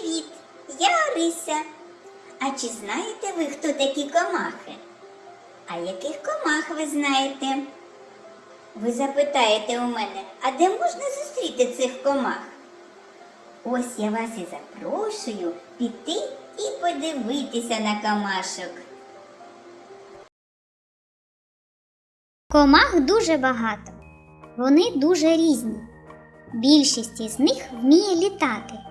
Привіт! Я Орися. А чи знаєте ви, хто такі комахи? А яких комах ви знаєте? Ви запитаєте у мене, а де можна зустріти цих комах? Ось я вас і запрошую піти і подивитися на камашок. Комах дуже багато. Вони дуже різні. Більшість із них вміє літати.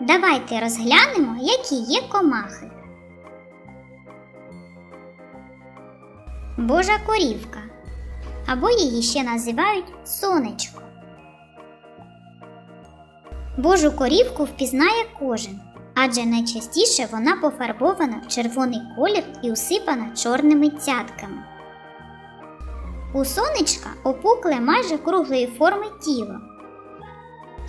Давайте розглянемо, які є комахи. Божа корівка. Або її ще називають сонечко. Божу корівку впізнає кожен, адже найчастіше вона пофарбована в червоний колір і усипана чорними цятками. У сонечка опукле майже круглої форми тіло.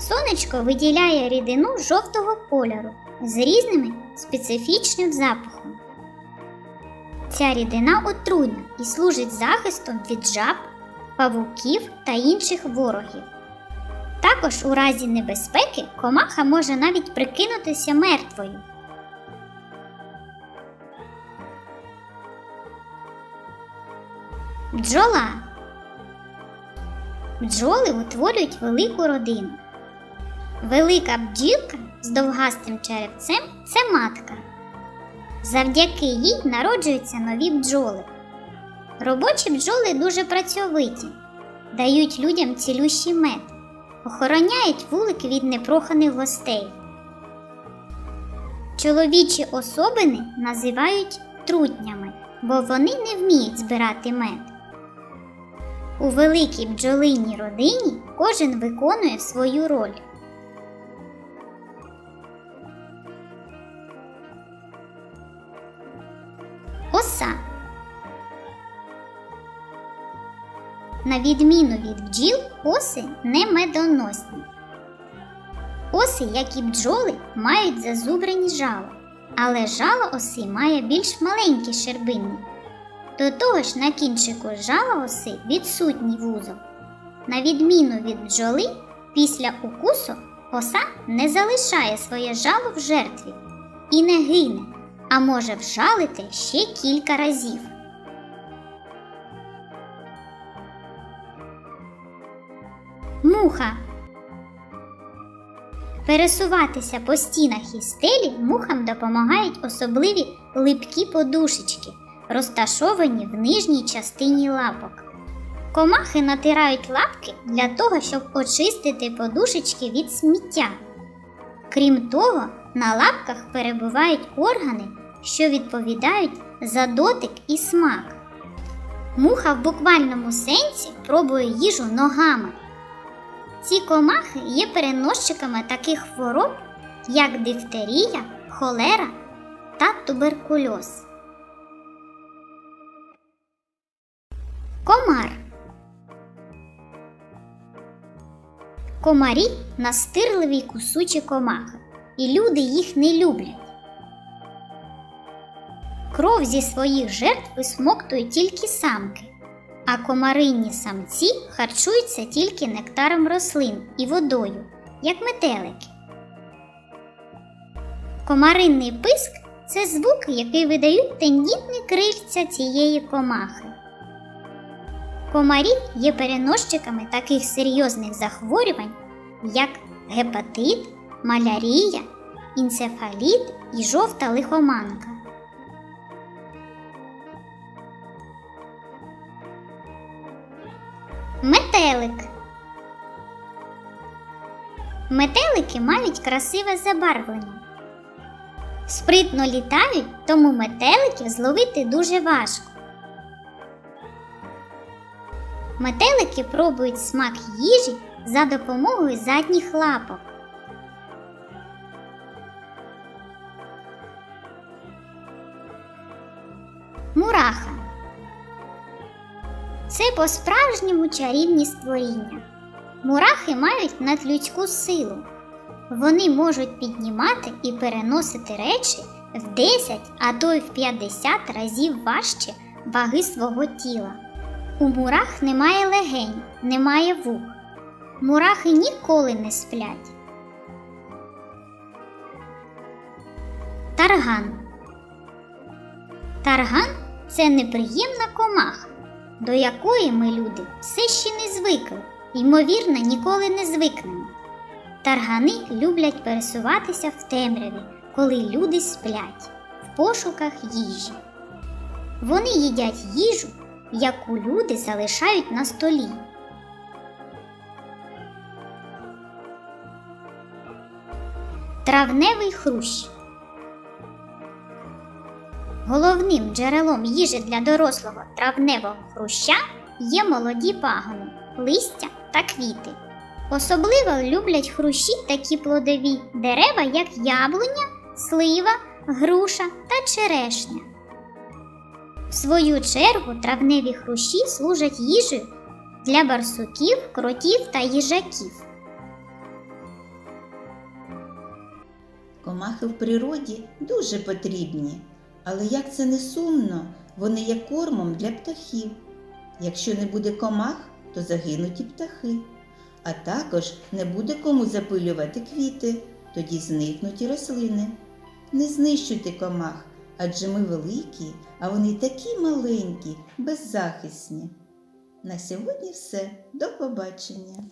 Сонечко виділяє рідину жовтого кольору з різними специфічним запахом. Ця рідина отруйна і служить захистом від жаб, павуків та інших ворогів. Також у разі небезпеки комаха може навіть прикинутися мертвою. Бджола. Бджоли утворюють велику родину. Велика бджілка з довгастим черевцем це матка. Завдяки їй народжуються нові бджоли. Робочі бджоли дуже працьовиті, дають людям цілющий мед, охороняють вулик від непроханих гостей. Чоловічі особини називають трутнями, бо вони не вміють збирати мед. У великій бджолиній родині кожен виконує свою роль. Оса. На відміну від бджіл, оси не медоносні. Оси, як і бджоли, мають зазубрені жало, але жало оси має більш маленькі щербинні. До того ж, на кінчику жала оси відсутній вузол. На відміну від бджоли, після укусу оса не залишає своє жало в жертві і не гине, а може вжалити ще кілька разів. Муха. Пересуватися по стінах і стелі мухам допомагають особливі липкі подушечки, розташовані в нижній частині лапок. Комахи натирають лапки для того, щоб очистити подушечки від сміття. Крім того, на лапках перебувають органи, що відповідають за дотик і смак. Муха в буквальному сенсі пробує їжу ногами. Ці комахи є переносчиками таких хвороб, як дифтерія, холера та туберкульоз. Комар. Комарі настирливі кусучі комахи, і люди їх не люблять. Кров зі своїх жертв висмоктують тільки самки, а комарині самці харчуються тільки нектаром рослин і водою, як метелики. Комаринний писк це звук, який видають тендітні крильця цієї комахи. Комарі є переносчиками таких серйозних захворювань, як гепатит, малярія, інцефаліт і жовта лихоманка. Метелик. Метелики мають красиве забарвлення. Спритно літають, тому метеликів зловити дуже важко. Метелики пробують смак їжі за допомогою задніх лапок. Мураха. Це по-справжньому чарівні створіння. Мурахи мають надлюдську силу. Вони можуть піднімати і переносити речі в 10, а то й в 50 разів важче ваги свого тіла. У мурах немає легень, немає вух. Мурахи ніколи не сплять. Тарган. Тарган це неприємна комаха, до якої ми, люди, все ще не звикли, ймовірно, ніколи не звикнемо. Таргани люблять пересуватися в темряві, коли люди сплять, в пошуках їжі. Вони їдять їжу, яку люди залишають на столі. Травневий хрущ. Головним джерелом їжі для дорослого травневого хруща є молоді пагони, листя та квіти. Особливо люблять хрущі такі плодові дерева, як яблуня, слива, груша та черешня. В свою чергу травневі хрущі служать їжею для барсуків, кротів та їжаків. Комахи в природі дуже потрібні, але як це не сумно, вони є кормом для птахів. Якщо не буде комах, то загинуть і птахи. А також не буде кому запилювати квіти, тоді зникнуть і рослини. Не знищуйте комах, адже ми великі, а вони такі маленькі, беззахисні. На сьогодні все. До побачення!